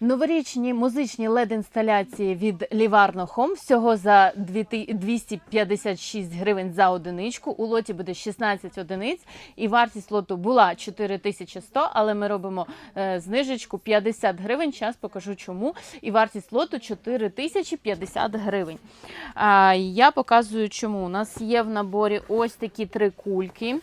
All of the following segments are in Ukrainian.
Новорічні музичні LED-інсталяції від Livarno Home всього за 256 гривень за одиничку. У лоті буде 16 одиниць, і вартість лоту була 4100, але ми робимо е, знижечку 50 гривень. Зараз покажу чому. І вартість лоту 4050 гривень. А, я показую, чому. У нас є в наборі ось такі три кульки.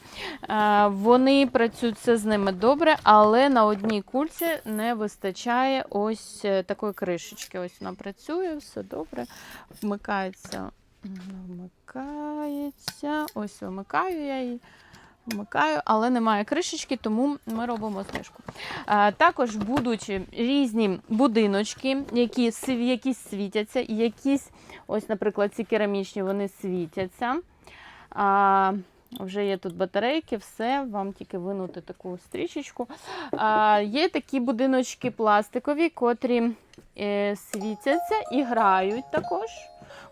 А, вони працюють все з ними добре, але на одній кульці не вистачає ось е, такої кришечки. Ось вона працює, все добре. Вмикається. Вмикається. Ось вимикаю я її. Вмикаю, але немає кришечки, тому ми робимо знижку. А, також будуть різні будиночки, які якісь світяться, якісь, ось, наприклад, ці керамічні, вони світяться. А, вже є тут батарейки, все, вам тільки винути таку стрічечку. А, є такі будиночки пластикові, котрі е, світяться і грають також.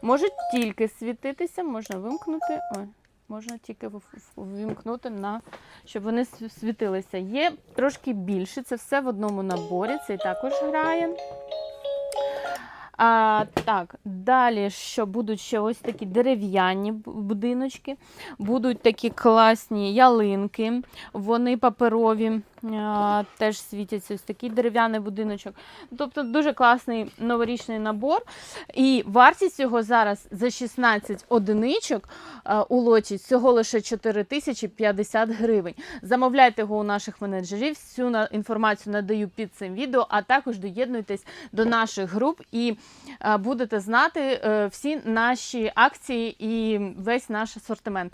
Можуть тільки світитися, можна вимкнути. Ой, можна тільки в- в- на щоб вони світилися. Є трошки більше, це все в одному наборі. Цей також грає. А, так, далі, що будуть ще ось такі дерев'яні будиночки, будуть такі класні ялинки, вони паперові, теж світяться ось такий дерев'яний будиночок. Тобто дуже класний новорічний набор. І вартість його зараз за 16 одиничок у лоті всього лише 4050 гривень. Замовляйте його у наших менеджерів. Всю інформацію надаю під цим відео, а також доєднуйтесь до наших груп і будете знати е, всі наші акції і весь наш асортимент.